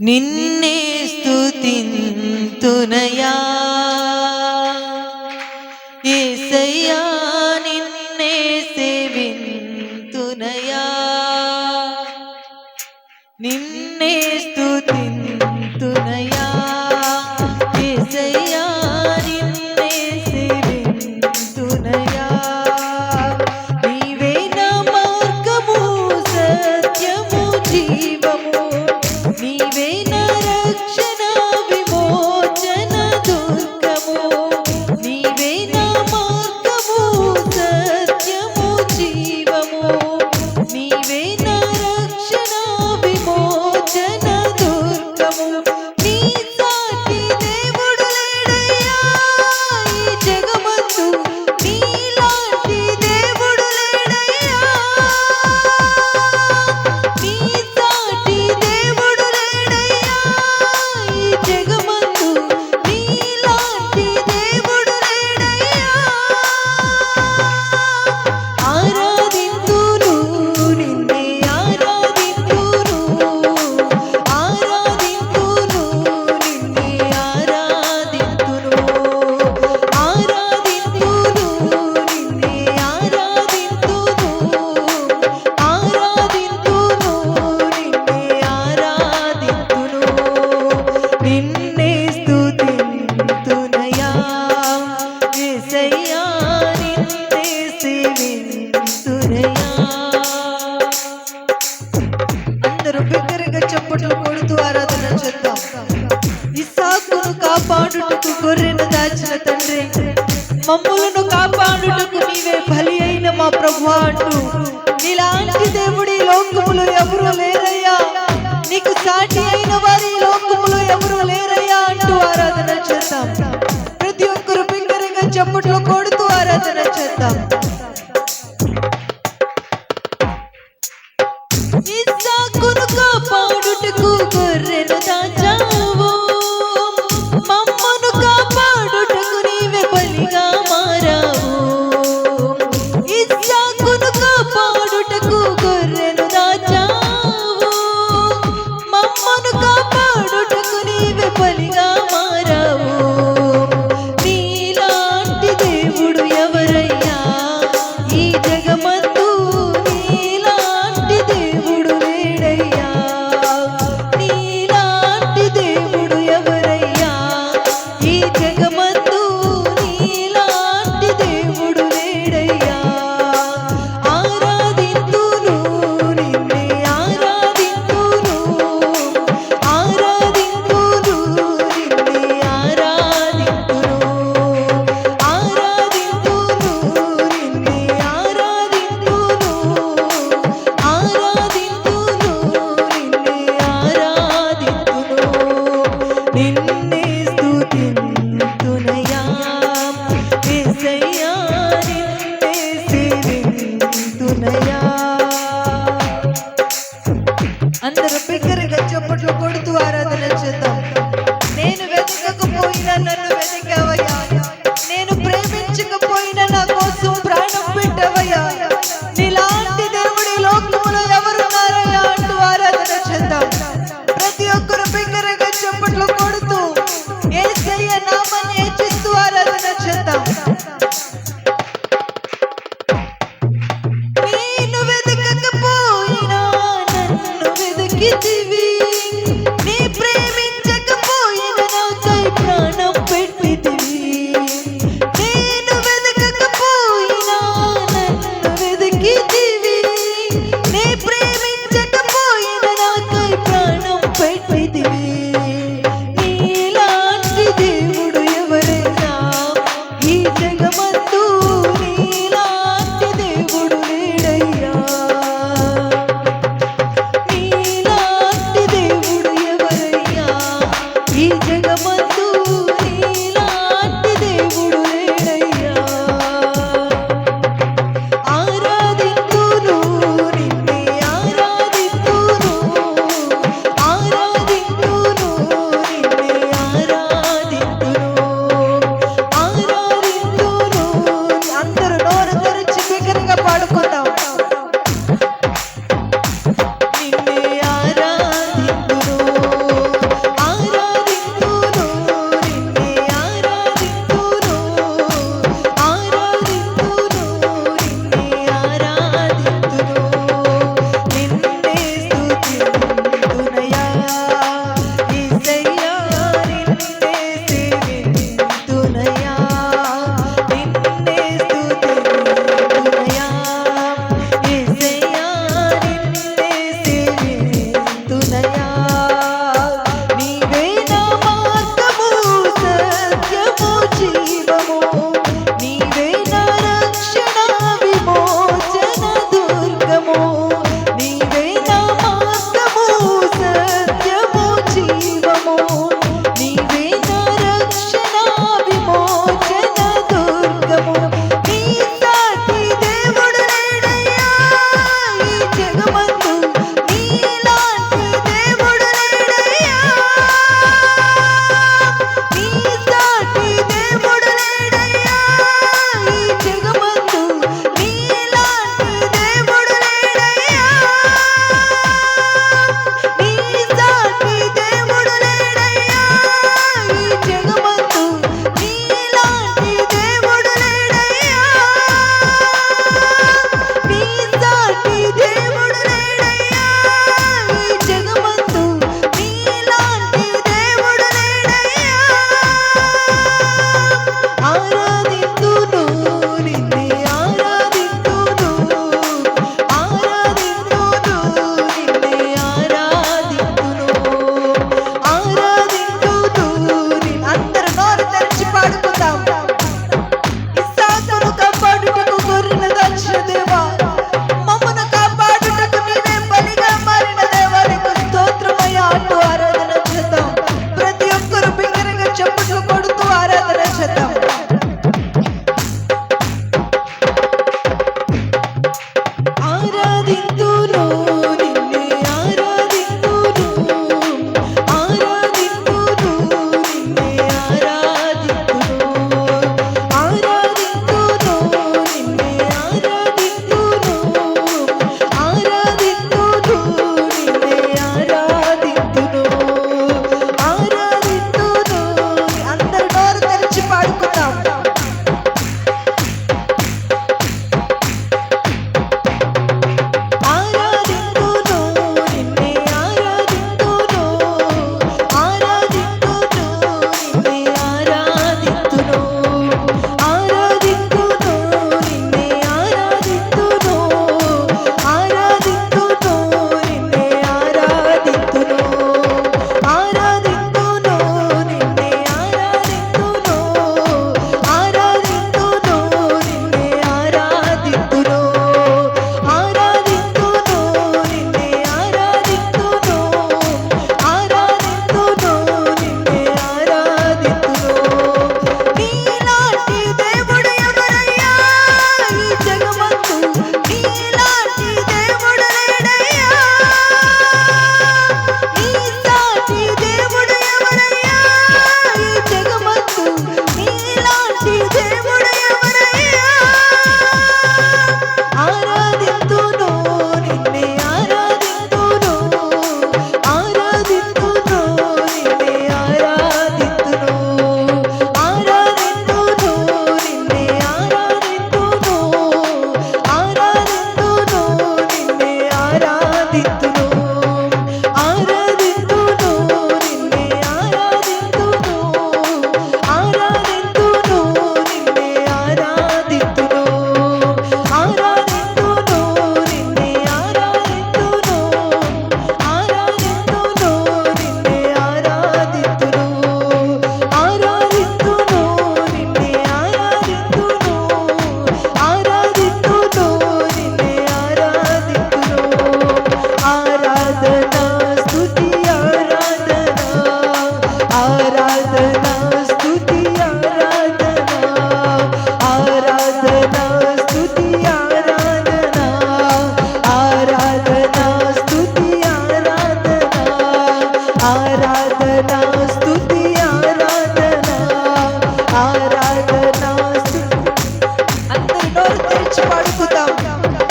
నిన్నే స్థుతింతునయా ఏసయ్యా నిన్నే సేవింతునయా. నిన్నే స్థుతింతునయా ఏసయ్యా నిన్నే సేవింతునయా. నీవే నా మార్గము సత్యము జీవ కాపాడుటకు గొర్రెను దాచిన తండ్రి. మమ్ములను కాపాడుటకు నీవే బలి అయిన మా ప్రభు అంటూ నీలాంటి దేవుడి లోకములు ఎవరు లేరయ్యా. నీకు సాటి అయిన వారి లోకములు ఎవరు లేరయ్యా అంటూ ఆరాధన చేద్దాం. ప్రతి ఒక్కరు బిగ్గరగా చెప్పుట్లు కొడుతూ ఆరాధన చేద్దాం. లేకపోయినా నన్ను వెతికావయ్యా. నేను ప్రేమించకపోయినా నా కోసం ప్రాణం పెట్టవయ్యా. నీలా মন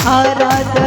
ఆరాధన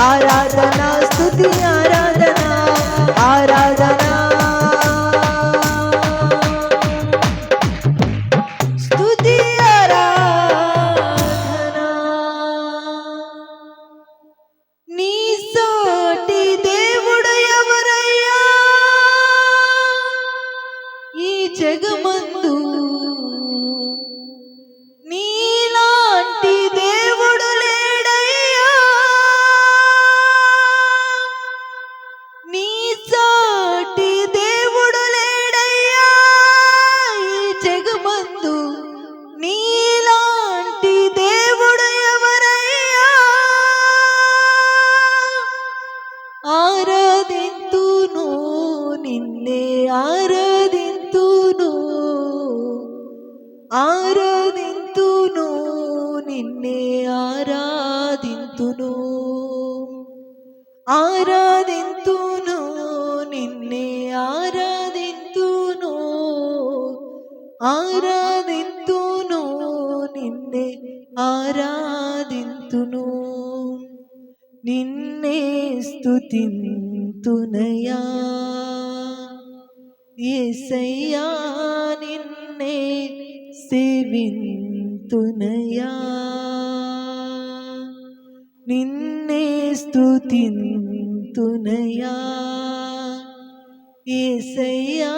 ఆరాధన స్తుతి స్తుతింతునయా ఏసయ్యా నిన్నే సేవింతునయా? నిన్నే స్తుతింతునయా? ఏసయ్యా